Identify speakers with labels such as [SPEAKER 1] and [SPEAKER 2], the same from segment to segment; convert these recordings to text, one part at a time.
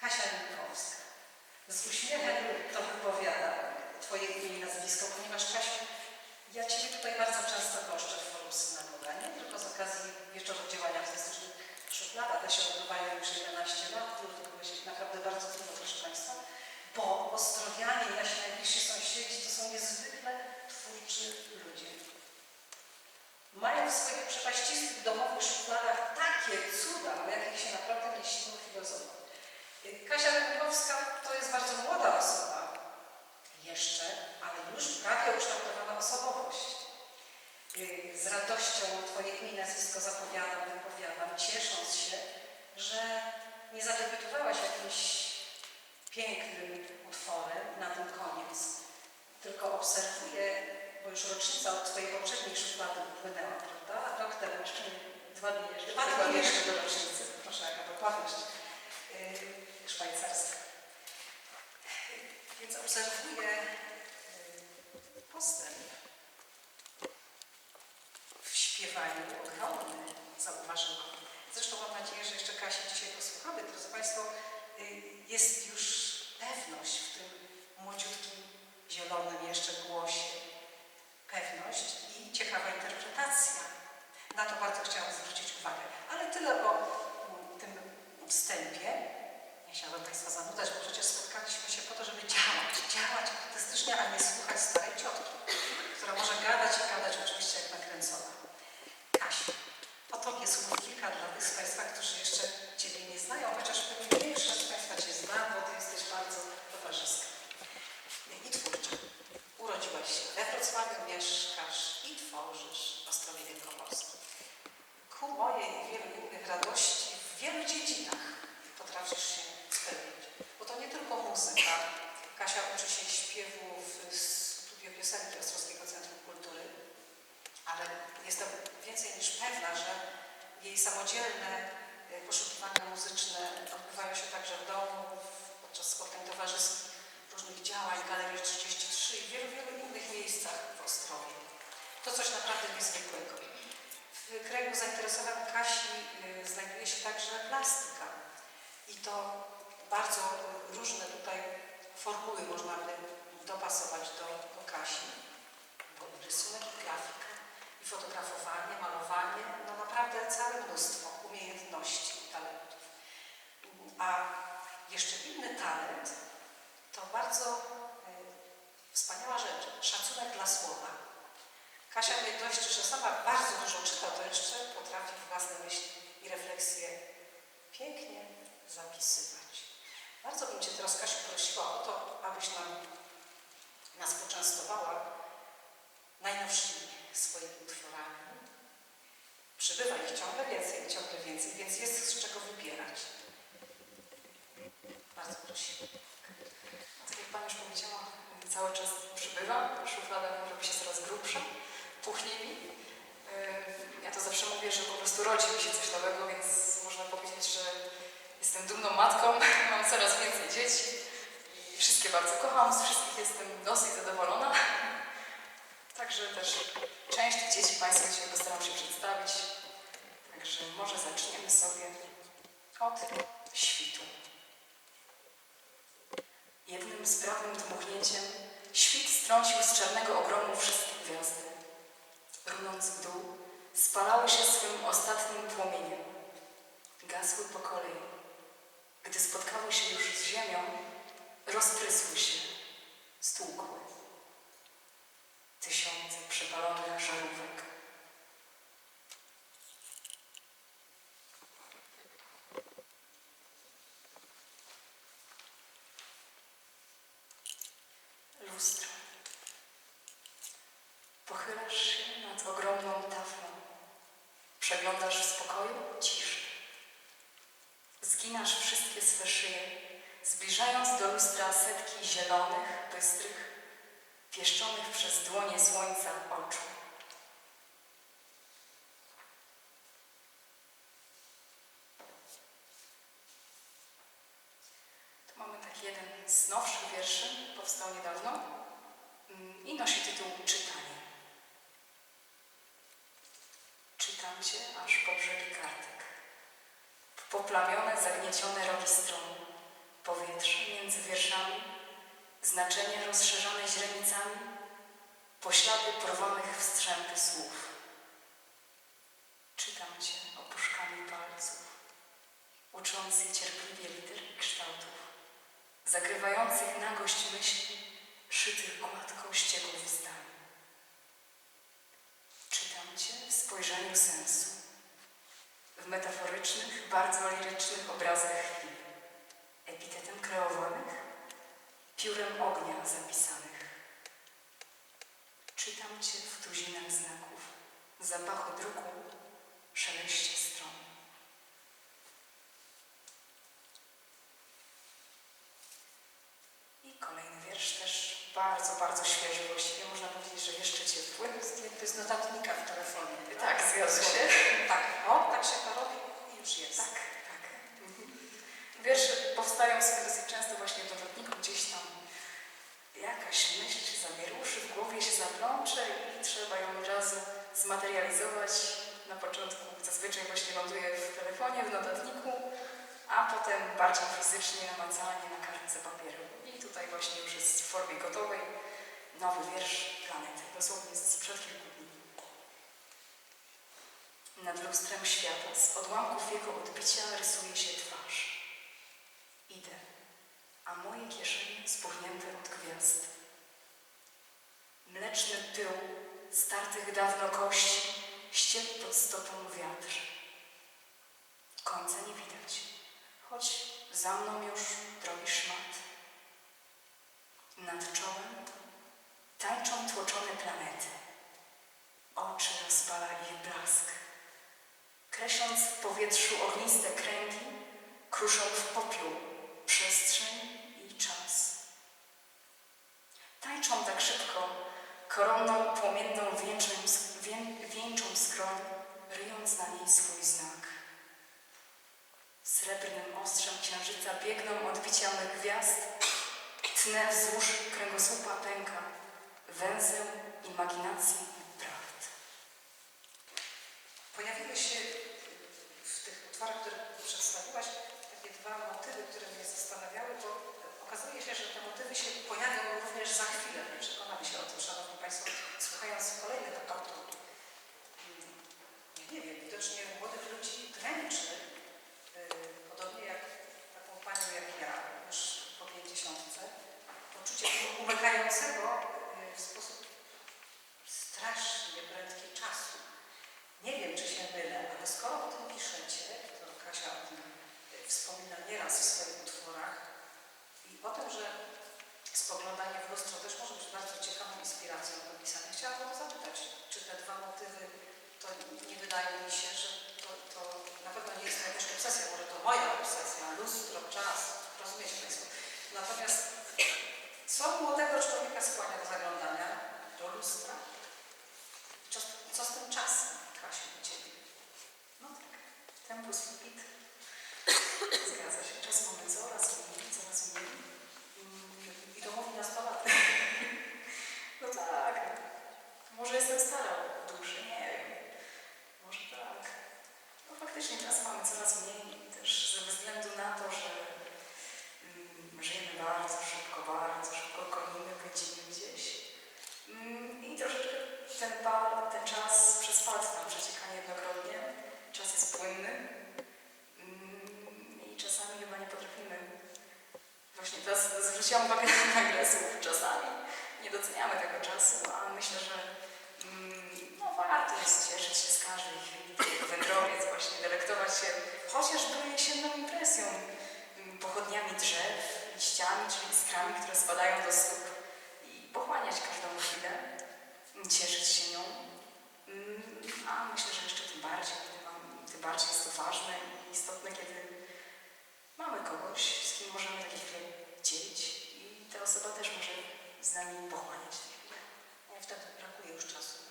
[SPEAKER 1] Kasia Linkowska. Z uśmiechem to wypowiada Twoje imię i nazwisko, ponieważ Kasiu, ja Ciebie tutaj bardzo często goszczę w forum synagoga, nie tylko z okazji wieczorów działania artystycznych szuflada, te się odbywają już 11 lat, trudno powiedzieć, naprawdę bardzo trudno, proszę Państwa, bo Ostrowianie nasi najbliżsi sąsiedzi to są niezwykle twórczy ludzie. Mają w swoich przepaścistych domowych szufladach takie cuda, o jakich się naprawdę nie śniło filozofom. Kasia Rękowska to jest bardzo młoda osoba, jeszcze, ale już prawie ukształtowana osobowość. Yy, Z radością Twoje imię i nazwisko zapowiadam, wypowiadam, ciesząc się, że nie zadebiutowałaś jakimś pięknym utworem na ten koniec, tylko obserwuję, bo już rocznica od Twojej poprzedniej szuflady upłynęła, prawda? Rok temu, jeszcze dwa dni jeszcze, dwa dni jeszcze do rocznicy. Proszę, jaka dokładność yy, szwajcarska. Więc obserwuję yy, postęp w śpiewaniu ogromny, zauważyłam. Zresztą mam nadzieję, że jeszcze Kasi dzisiaj posłuchamy. Drodzy Państwo, yy, jest już pewność w tym młodziutkim, zielonym jeszcze głosie. Pewność i ciekawa interpretacja. Na to bardzo chciałam zwrócić uwagę. Ale tyle o tym wstępie. Nie chciałabym Państwa zanudzać, bo przecież spotkaliśmy się po to, żeby działać, działać artystycznie, a nie słuchać starej ciotki, która może gadać i gadać oczywiście jak nakręcona. Kasiu, o Tobie słów kilka dla tych z Państwa, którzy jeszcze Ciebie nie znają, chociaż pewnie większość z Państwa Cię zna, bo Ty jesteś bardzo towarzyska i twórcza. Urodziłaś się we Wrocławiu, mieszkasz i tworzysz w Ostrowie Wielkomorskim. Ku mojej i wielu innych radości w wielu dziedzinach potrafisz się spełnić. Bo to nie tylko muzyka. Kasia uczy się śpiewu w studio piosenki Ostrowskiego Centrum Kultury, ale jestem więcej niż pewna, że jej samodzielne y, poszukiwania muzyczne odbywają się także w domu, podczas spotkań towarzyskich, różnych działań, Galerii 33 i wielu, wielu innych miejscach w Ostrowie. To coś naprawdę niezwykłego. W kręgu zainteresowań Kasi y, znajduje się także plastyka. I to bardzo różne tutaj formuły można by dopasować do, Kasi. Bo rysunek, i grafika, fotografowanie, malowanie, no naprawdę całe mnóstwo umiejętności i talentów. A jeszcze inny talent to bardzo y, wspaniała rzecz, szacunek dla słowa. Kasia nie dość, że sama bardzo dużo czyta, to jeszcze potrafi własne myśli i refleksje pięknie zapisywać. Bardzo bym Cię teraz, Kasiu, prosiła o to, abyś nam, nas poczęstowała najnowszymi swoimi utworami. Przybywa ich ciągle więcej, ciągle więcej, więc jest z czego wybierać. Bardzo prosimy.
[SPEAKER 2] Tak jak Pani już powiedziała, cały czas przybywa, szuflada robi się coraz grubsza, puchnie mi. Ja to zawsze mówię, że po prostu rodzi mi się coś nowego, więc można powiedzieć, że jestem dumną matką, mam coraz więcej dzieci i wszystkie bardzo kocham, z wszystkich jestem dosyć zadowolona. Także też część dzieci Państwu dzisiaj postaram się przedstawić. Także może zaczniemy sobie od świtu. Jednym sprawnym dmuchnięciem świt strącił z czarnego ogromu wszystkie gwiazdy. Runąc w dół, spalały się swym ostatnim płomieniem. Gasły po kolei. Gdy spotkały się już z ziemią, rozprysły się, stłukły. Tysiące przepalonych żarówek. Lustro. Z nowszych wierszy, powstał niedawno mm, i nosi tytuł Czytanie. Czytam cię aż po brzegi kartek. W poplamione, zagniecione rogi strony. znaczenia rozszerzone źrenicami, poślady porwanych w strzępy słów. Czytam Cię opuszkami palców, uczący cierpliwie liter i kształtów, zakrywających nagość myśli, szytych gładko ścieków zdań. Czytam Cię w spojrzeniu sensu, w metaforycznych, bardzo lirycznych obrazach chwili, epitetem kreowanych, piórem ognia zapisanych. Czytam Cię w tuzinach znaków, zapachu druku, szeleście stron. I kolejny wiersz też bardzo, bardzo świeży, właściwie można powiedzieć, że jeszcze ciepły.
[SPEAKER 1] Jakby z notatnika w telefonie.
[SPEAKER 2] Tak, zgadza się.
[SPEAKER 1] Tak, o, tak się to robi i już jest.
[SPEAKER 2] Tak, tak. Mhm. Wiersze powstają sobie dosyć często właśnie w notatniku, gdzieś tam jakaś myśl się zawieruszy, w głowie się zaplącze i trzeba ją od razu zmaterializować. Na początku zazwyczaj właśnie ląduje w telefonie, w notatniku, a potem bardziej fizycznie, namacalnie na kartce papieru. I tutaj właśnie już jest w formie gotowej nowy wiersz Planety, dosłownie sprzed kilku dni. Nad lustrem świata z odłamków jego odbicia rysuje się twarz. Idę, a moje kieszenie spuchnięte od gwiazd. Mleczny pył startych dawno kości ścieli pod stopą wiatr. Końca nie widać, choć za mną już drogi szmat. Nad czołem tańczą tłoczone planety. Oczy rozpala ich blask. Kreśląc w powietrzu ogniste kręgi, kruszą w popiół przestrzeń i czas. Tańczą tak szybko, koronną płomienną wieńczą, wię, wieńczą skroń, ryjąc na niej swój znak. Srebrnym ostrzem księżyca biegną odbicia mych gwiazd, tnę wzdłuż kręgosłupa pęka, węzeł imaginacji prawd.
[SPEAKER 1] Pojawiły się utworach, które przedstawiłaś, takie dwa motywy, które mnie zastanawiały, bo okazuje się, że te motywy się pojawią również za chwilę. Przekonamy się o tym, Szanowni Państwo, słuchając kolejnych autorów. Mm, Ja nie wiem, widocznie młodych ludzi dręczy, yy, podobnie jak taką panią jak ja, już po pięćdziesiątce, poczucie umykającego yy, w sposób strasznie prędki czasu. Nie wiem, czy się mylę, ale skoro o tym piszecie, to Kasia o tym y, wspomina nieraz w swoich utworach i o tym, że spoglądanie w lustro też może być bardzo ciekawą inspiracją do pisania. Chciałabym zapytać, czy te dwa motywy, to nie wydaje mi się, że to, to na pewno nie jest to jakaś obsesja, może to moja obsesja, lustro, czas, rozumiecie Państwo. Natomiast co młodego człowieka skłania do zaglądania do lustra? Co, co z tym czasem, Kasiu, u Ciebie?
[SPEAKER 2] No tak, tempus fugit. Zgadza się, czas mamy coraz mniej, coraz mniej. Mm,
[SPEAKER 1] I to mówi nastolatek.
[SPEAKER 2] No tak, może jestem stara od duszy, nie wiem. Może tak. No faktycznie czas mamy coraz mniej i też ze względu na to, że mm, żyjemy bardzo szybko, bardzo szybko gonimy, pędzimy gdzieś. Mm, I troszeczkę ten, pal, ten czas przez palce nam przecieka niejednokrotnie. Czas jest płynny. Mm, I czasami chyba nie potrafimy. Właśnie teraz zwróciłam uwagę na nagle słów czasami. Nie doceniamy tego czasu, a myślę, że mm, no, warto jest cieszyć się z każdej chwili, wędrowiec właśnie, delektować się chociażby jesienną impresją, mm, pochodniami drzew, liściami, czyli iskrami, które spadają do stóp i pochłaniać każdą chwilę, mm, cieszyć się nią. A myślę, że jeszcze tym bardziej, tym bardziej jest to ważne i istotne, kiedy mamy kogoś, z kim możemy takie chwile dzielić i ta osoba też może z nami pochłaniać
[SPEAKER 1] wtedy brakuje już czasu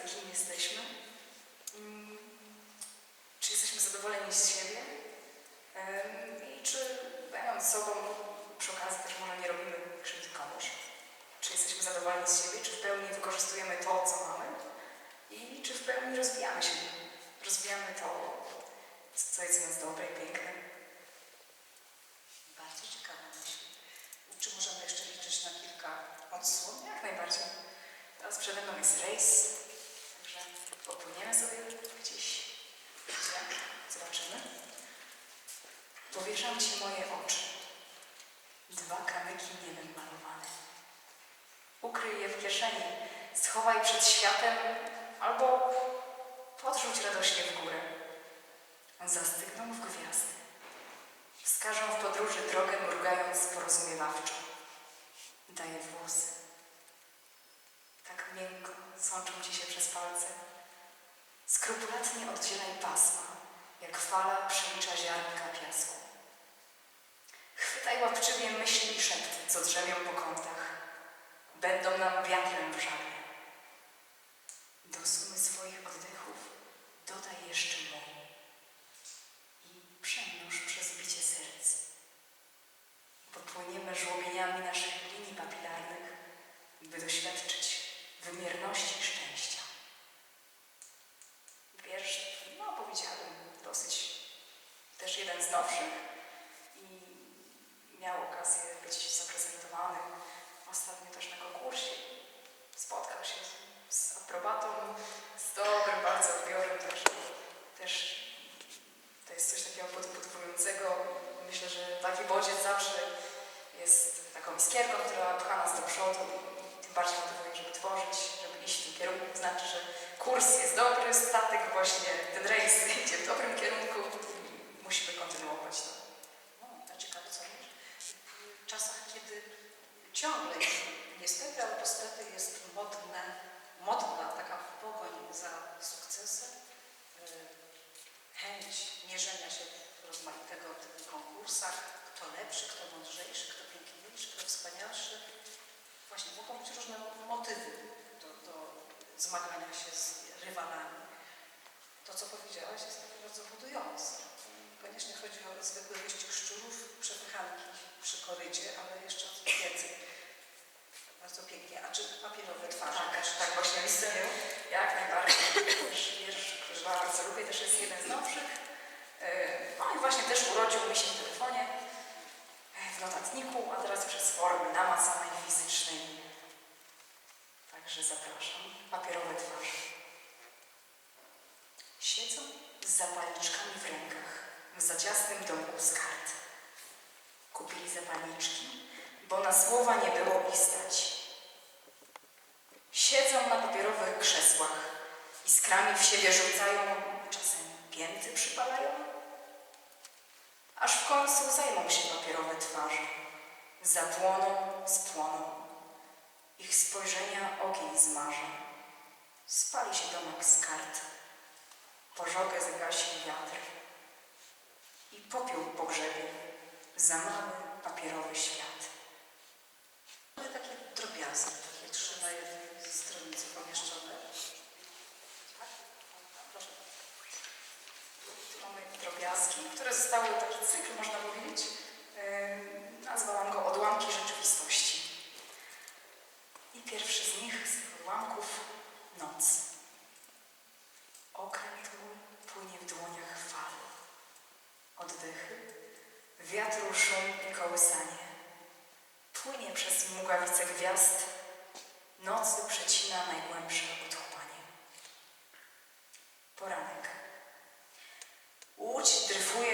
[SPEAKER 2] kim jesteśmy. Mm, czy jesteśmy zadowoleni z siebie i czy będąc sobą Powieszam Ci moje oczy. Dwa kamyki niebem malowane. Ukryj je w kieszeni, schowaj przed światem albo podrzuć radośnie w górę. Zastygną w gwiazdy. Wskażą w podróży drogę, mrugając porozumiewawczo. Daję włosy. Tak miękko sączą ci się przez palce. Skrupulatnie oddzielaj pasma, jak fala przelicza ziarnka piasku. Chwytaj łapczywie myśli i szepty, co drzemią po kątach. Będą nam wiatrem w. Do sumy swoich oddechów dodaj jeszcze mój i przemnóż przez bicie serc. Popłyniemy żłobieniami naszych linii papilarnych, by doświadczyć wymierności szczęścia. Wiersz, no powiedziałabym, dosyć też jeden z nowszych i miał okazję być zaprezentowany ostatnio też na konkursie. Spotkał się z, z aprobatą, z dobrym bardzo odbiorem, także też to jest coś takiego podbudowującego. Myślę, że taki bodziec zawsze jest taką iskierką, która pcha nas do przodu i tym bardziej motywuje, żeby tworzyć, żeby iść w tym kierunku. To znaczy, że kurs jest dobry, statek właśnie, ten rejs idzie w dobrym kierunku i musimy kontynuować to.
[SPEAKER 1] No, to ciekawe co wiesz. W czasach, kiedy ciągle, niestety stety, jest modne, modna taka pogoń za sukcesem, y, chęć mierzenia się w rozmaitego typu konkursach, kto lepszy, kto mądrzejszy, kto piękniejszy, kto wspanialszy. Właśnie mogą być różne motywy do, do zmagania się z rywalami. To, co powiedziałaś, jest bardzo budujące. Koniecznie chodzi o zwykły wyścig szczurów, przepychanki przy korycie, ale jeszcze o więcej. Bardzo pięknie. A czy papierowe twarze?
[SPEAKER 2] Tak,
[SPEAKER 1] też
[SPEAKER 2] tak, właśnie widzę.
[SPEAKER 1] istnieją?
[SPEAKER 2] Jak najbardziej. Też wiersz, który bardzo lubię, też jest jeden z nowszych. E, No i właśnie też urodził mi się w telefonie, e, w notatniku, a teraz przez formy namacalnej, fizycznej. Także zapraszam. Papierowe twarze. Siedzą z zapalniczkami w rękach w zaciasnym domku z kart. Kupili zapalniczki, bo na słowa nie było ich stać. Siedzą na papierowych krzesłach, iskrami w siebie rzucają, czasem pięty przypalają, aż w końcu zajmą się papierowe twarze. Zapłoną, spłoną. Ich spojrzenia ogień zmarzy. Spali się domek z kart. Pożogę zagasi wiatr. I popiół pogrzebie. Za mały papierowy świat.
[SPEAKER 1] Takie drobiazgi, takie trzy na jednej stronicy pomieszczone. Proszę.
[SPEAKER 2] Tu mamy drobiazgi, które zostały taki cykl,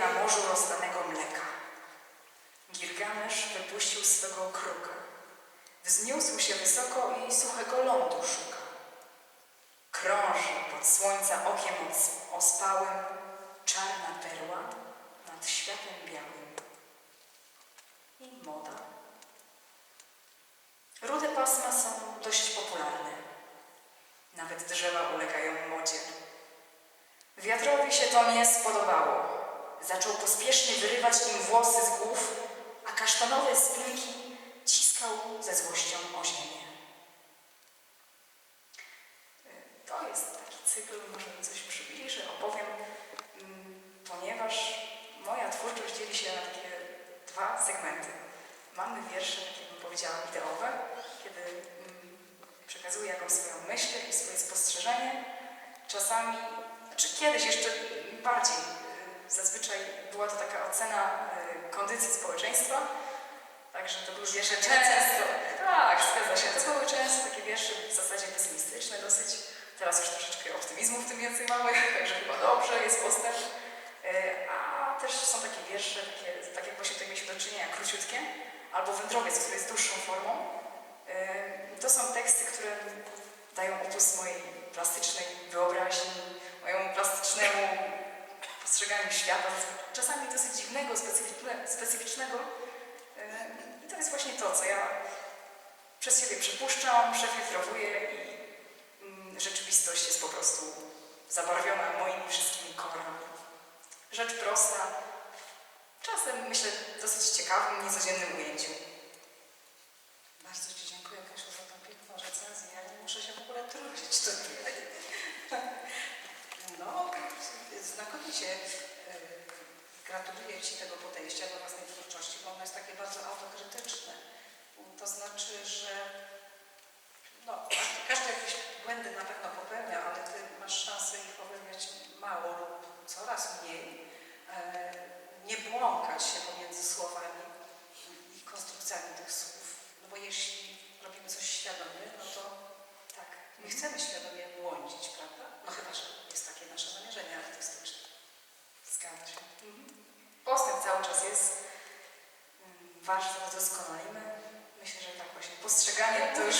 [SPEAKER 2] Na morzu rozlanego mleka. Gilgamesz wypuścił swego kruka. Wzniósł się wysoko i suchego lądu szuka. Krąży pod słońca okiem os- ospałym czarna perła nad światem białym. I moda. Rude pasma są dość popularne. Nawet drzewa ulegają modzie. Wiatrowi się to nie spodobało. Zaczął pospiesznie wyrywać im włosy z głów, a kasztanowe spinki ciskał ze złością o ziemię. To jest taki cykl, może coś przybliżę, opowiem, mm, ponieważ dzieli się na takie dwa segmenty. Mamy wiersze, tak jak bym powiedziała, ideowe, kiedy mm, przekazuje jakąś swoją myśl, jakieś swoje spostrzeżenie. Czasami, czy kiedyś jeszcze bardziej, zazwyczaj była to taka ocena y, kondycji społeczeństwa, Także to były wiersze często. Tak, zgadza się. To były często takie wiersze w zasadzie pesymistyczne dosyć. Teraz już troszeczkę optymizmu w tym więcej mamy, także chyba dobrze, jest postęp. E, A też są takie wiersze, takie, tak jak właśnie tutaj mieliśmy do czynienia, króciutkie, albo Wędrowiec, który jest dłuższą formą. E, To są teksty, które dają opus mojej plastycznej wyobraźni, mojemu plastycznemu postrzeganiu świata, czasami dosyć dziwnego, specyficzne- specyficznego. E, I to jest właśnie to, co ja przez siebie przypuszczam, przefiltrowuję i mm, rzeczywistość jest po prostu zabarwiona moimi wszystkimi kolorami. Rzecz prosta, czasem myślę dosyć ciekawym, niecodziennym ujęciu.
[SPEAKER 1] Bardzo Ci dziękuję, Kasiu, za tą piękną recenzję. Ja nie muszę się w ogóle trudzić tutaj. No, znakomicie. y, Gratuluję Ci tego podejścia do własnej twórczości, bo ono jest takie bardzo autokrytyczne. To znaczy, że no, każdy jakieś błędy na pewno popełnia, ale Ty masz szansę ich popełniać mało lub coraz mniej. E, Nie błąkać się pomiędzy słowami i konstrukcjami tych słów. No bo jeśli robimy coś świadomie, no to nie chcemy świadomie błądzić, prawda? No chyba, że jest takie nasze zamierzenie artystyczne.
[SPEAKER 2] Zgadza się. Postęp cały czas jest. Mm, Warsztat doskonalimy. Myślę, że tak właśnie. Postrzeganie to już